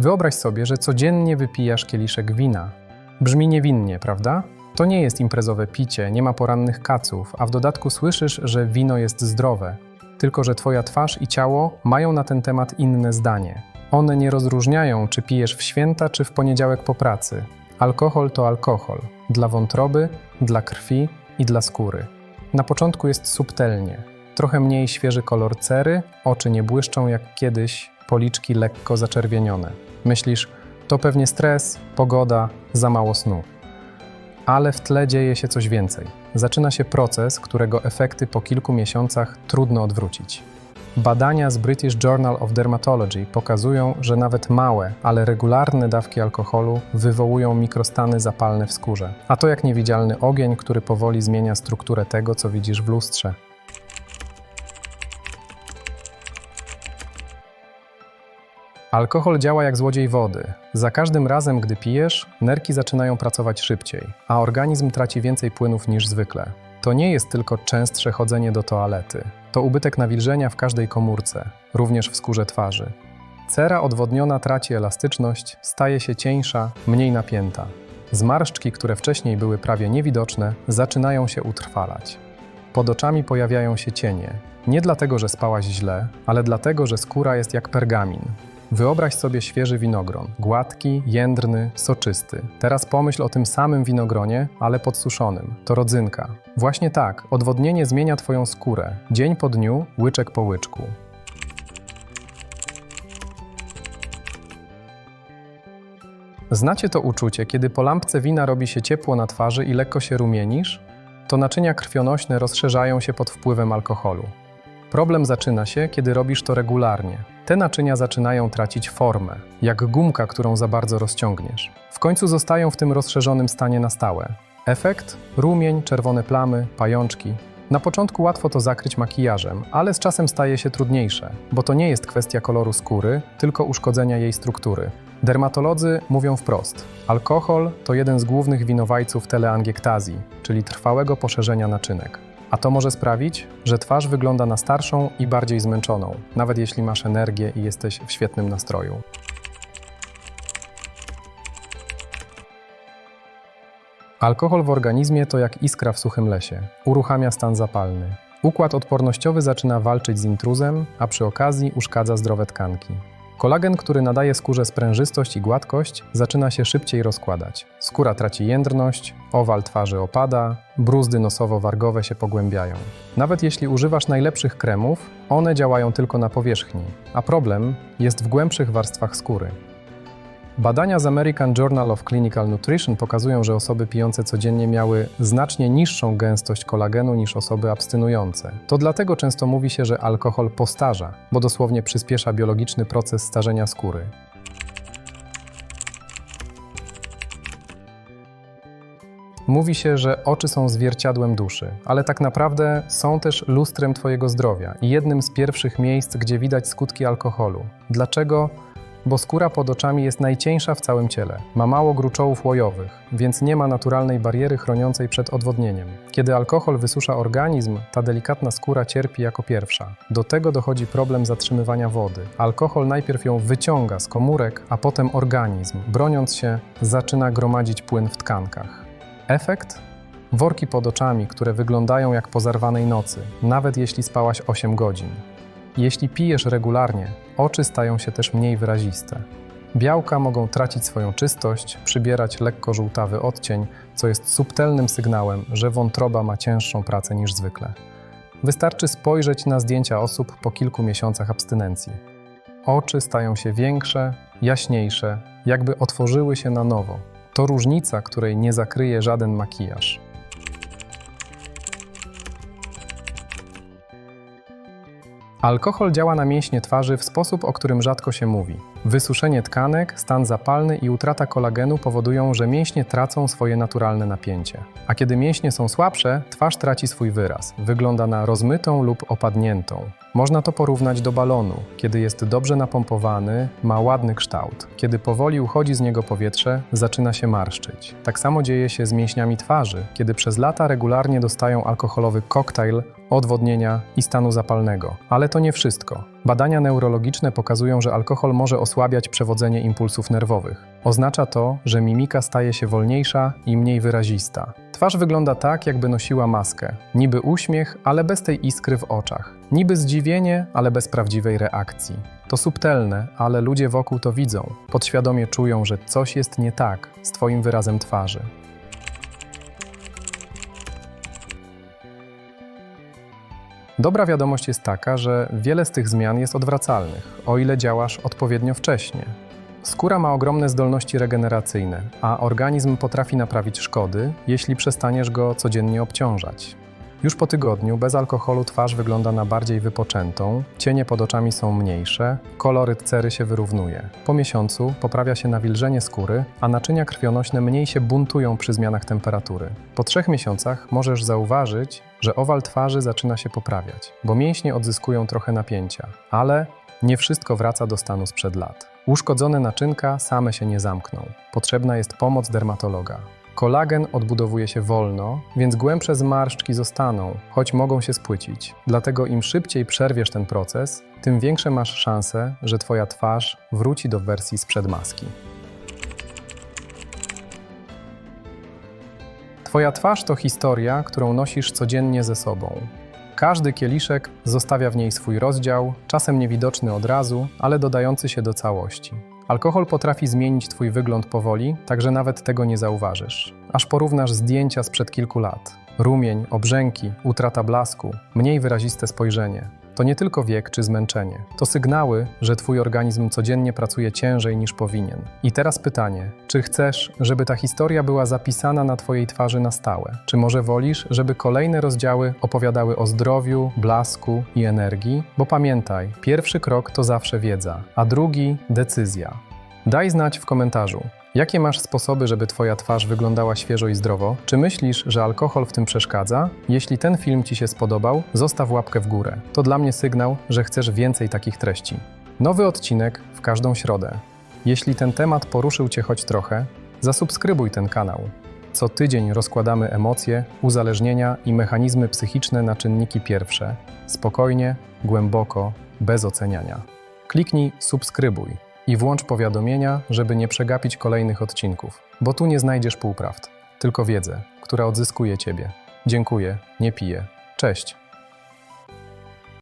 Wyobraź sobie, że codziennie wypijasz kieliszek wina. Brzmi niewinnie, prawda? To nie jest imprezowe picie, nie ma porannych kaców, a w dodatku słyszysz, że wino jest zdrowe. Tylko, że twoja twarz i ciało mają na ten temat inne zdanie. One nie rozróżniają, czy pijesz w święta, czy w poniedziałek po pracy. Alkohol to alkohol. Dla wątroby, dla krwi i dla skóry. Na początku jest subtelnie. Trochę mniej świeży kolor cery, oczy nie błyszczą jak kiedyś, policzki lekko zaczerwienione. Myślisz, to pewnie stres, pogoda, za mało snu. Ale w tle dzieje się coś więcej. Zaczyna się proces, którego efekty po kilku miesiącach trudno odwrócić. Badania z British Journal of Dermatology pokazują, że nawet małe, ale regularne dawki alkoholu wywołują mikrostany zapalne w skórze. A to jak niewidzialny ogień, który powoli zmienia strukturę tego, co widzisz w lustrze. Alkohol działa jak złodziej wody. Za każdym razem, gdy pijesz, nerki zaczynają pracować szybciej, a organizm traci więcej płynów niż zwykle. To nie jest tylko częstsze chodzenie do toalety. To ubytek nawilżenia w każdej komórce, również w skórze twarzy. Cera odwodniona traci elastyczność, staje się cieńsza, mniej napięta. Zmarszczki, które wcześniej były prawie niewidoczne, zaczynają się utrwalać. Pod oczami pojawiają się cienie. Nie dlatego, że spałaś źle, ale dlatego, że skóra jest jak pergamin. Wyobraź sobie świeży winogron, gładki, jędrny, soczysty. Teraz pomyśl o tym samym winogronie, ale podsuszonym. To rodzynka. Właśnie tak, odwodnienie zmienia Twoją skórę, dzień po dniu, łyczek po łyczku. Znacie to uczucie, kiedy po lampce wina robi się ciepło na twarzy i lekko się rumienisz? To naczynia krwionośne rozszerzają się pod wpływem alkoholu. Problem zaczyna się, kiedy robisz to regularnie. Te naczynia zaczynają tracić formę, jak gumka, którą za bardzo rozciągniesz. W końcu zostają w tym rozszerzonym stanie na stałe. Efekt? Rumień, czerwone plamy, pajączki. Na początku łatwo to zakryć makijażem, ale z czasem staje się trudniejsze, bo to nie jest kwestia koloru skóry, tylko uszkodzenia jej struktury. Dermatolodzy mówią wprost: alkohol to jeden z głównych winowajców teleangiektazji, czyli trwałego poszerzenia naczynek. A to może sprawić, że twarz wygląda na starszą i bardziej zmęczoną, nawet jeśli masz energię i jesteś w świetnym nastroju. Alkohol w organizmie to jak iskra w suchym lesie. Uruchamia stan zapalny. Układ odpornościowy zaczyna walczyć z intruzem, a przy okazji uszkadza zdrowe tkanki. Kolagen, który nadaje skórze sprężystość i gładkość, zaczyna się szybciej rozkładać. Skóra traci jędrność, owal twarzy opada, bruzdy nosowo-wargowe się pogłębiają. Nawet jeśli używasz najlepszych kremów, one działają tylko na powierzchni, a problem jest w głębszych warstwach skóry. Badania z American Journal of Clinical Nutrition pokazują, że osoby pijące codziennie miały znacznie niższą gęstość kolagenu niż osoby abstynujące. To dlatego często mówi się, że alkohol postarza, bo dosłownie przyspiesza biologiczny proces starzenia skóry. Mówi się, że oczy są zwierciadłem duszy, ale tak naprawdę są też lustrem Twojego zdrowia i jednym z pierwszych miejsc, gdzie widać skutki alkoholu. Dlaczego? Bo skóra pod oczami jest najcieńsza w całym ciele. Ma mało gruczołów łojowych, więc nie ma naturalnej bariery chroniącej przed odwodnieniem. Kiedy alkohol wysusza organizm, ta delikatna skóra cierpi jako pierwsza. Do tego dochodzi problem zatrzymywania wody. Alkohol najpierw ją wyciąga z komórek, a potem organizm, broniąc się, zaczyna gromadzić płyn w tkankach. Efekt? Worki pod oczami, które wyglądają jak po zarwanej nocy, nawet jeśli spałaś 8 godzin. Jeśli pijesz regularnie, oczy stają się też mniej wyraziste. Białka mogą tracić swoją czystość, przybierać lekko żółtawy odcień, co jest subtelnym sygnałem, że wątroba ma cięższą pracę niż zwykle. Wystarczy spojrzeć na zdjęcia osób po kilku miesiącach abstynencji. Oczy stają się większe, jaśniejsze, jakby otworzyły się na nowo. To różnica, której nie zakryje żaden makijaż. Alkohol działa na mięśnie twarzy w sposób, o którym rzadko się mówi. Wysuszenie tkanek, stan zapalny i utrata kolagenu powodują, że mięśnie tracą swoje naturalne napięcie. A kiedy mięśnie są słabsze, twarz traci swój wyraz. Wygląda na rozmytą lub opadniętą. Można to porównać do balonu. Kiedy jest dobrze napompowany, ma ładny kształt. Kiedy powoli uchodzi z niego powietrze, zaczyna się marszczyć. Tak samo dzieje się z mięśniami twarzy, kiedy przez lata regularnie dostają alkoholowy koktajl odwodnienia i stanu zapalnego. Ale to nie wszystko. Badania neurologiczne pokazują, że alkohol może osłabiać przewodzenie impulsów nerwowych. Oznacza to, że mimika staje się wolniejsza i mniej wyrazista. Twarz wygląda tak, jakby nosiła maskę. Niby uśmiech, ale bez tej iskry w oczach. Niby zdziwienie, ale bez prawdziwej reakcji. To subtelne, ale ludzie wokół to widzą. Podświadomie czują, że coś jest nie tak z Twoim wyrazem twarzy. Dobra wiadomość jest taka, że wiele z tych zmian jest odwracalnych, o ile działasz odpowiednio wcześnie. Skóra ma ogromne zdolności regeneracyjne, a organizm potrafi naprawić szkody, jeśli przestaniesz go codziennie obciążać. Już po tygodniu bez alkoholu twarz wygląda na bardziej wypoczętą, cienie pod oczami są mniejsze, koloryt cery się wyrównuje. Po miesiącu poprawia się nawilżenie skóry, a naczynia krwionośne mniej się buntują przy zmianach temperatury. Po trzech miesiącach możesz zauważyć, że owal twarzy zaczyna się poprawiać, bo mięśnie odzyskują trochę napięcia, ale nie wszystko wraca do stanu sprzed lat. Uszkodzone naczynka same się nie zamkną. Potrzebna jest pomoc dermatologa. Kolagen odbudowuje się wolno, więc głębsze zmarszczki zostaną, choć mogą się spłycić. Dlatego im szybciej przerwiesz ten proces, tym większe masz szanse, że Twoja twarz wróci do wersji sprzed maski. Twoja twarz to historia, którą nosisz codziennie ze sobą. Każdy kieliszek zostawia w niej swój rozdział, czasem niewidoczny od razu, ale dodający się do całości. Alkohol potrafi zmienić Twój wygląd powoli, tak że nawet tego nie zauważysz. Aż porównasz zdjęcia sprzed kilku lat. Rumień, obrzęki, utrata blasku, mniej wyraziste spojrzenie. To nie tylko wiek czy zmęczenie. To sygnały, że Twój organizm codziennie pracuje ciężej niż powinien. I teraz pytanie: czy chcesz, żeby ta historia była zapisana na Twojej twarzy na stałe? Czy może wolisz, żeby kolejne rozdziały opowiadały o zdrowiu, blasku i energii? Bo pamiętaj, pierwszy krok to zawsze wiedza, a drugi decyzja. Daj znać w komentarzu. Jakie masz sposoby, żeby Twoja twarz wyglądała świeżo i zdrowo? Czy myślisz, że alkohol w tym przeszkadza? Jeśli ten film Ci się spodobał, zostaw łapkę w górę. To dla mnie sygnał, że chcesz więcej takich treści. Nowy odcinek w każdą środę. Jeśli ten temat poruszył Cię choć trochę, zasubskrybuj ten kanał. Co tydzień rozkładamy emocje, uzależnienia i mechanizmy psychiczne na czynniki pierwsze. Spokojnie, głęboko, bez oceniania. Kliknij subskrybuj i włącz powiadomienia, żeby nie przegapić kolejnych odcinków, bo tu nie znajdziesz półprawd, tylko wiedzę, która odzyskuje Ciebie. Dziękuję, nie piję. Cześć.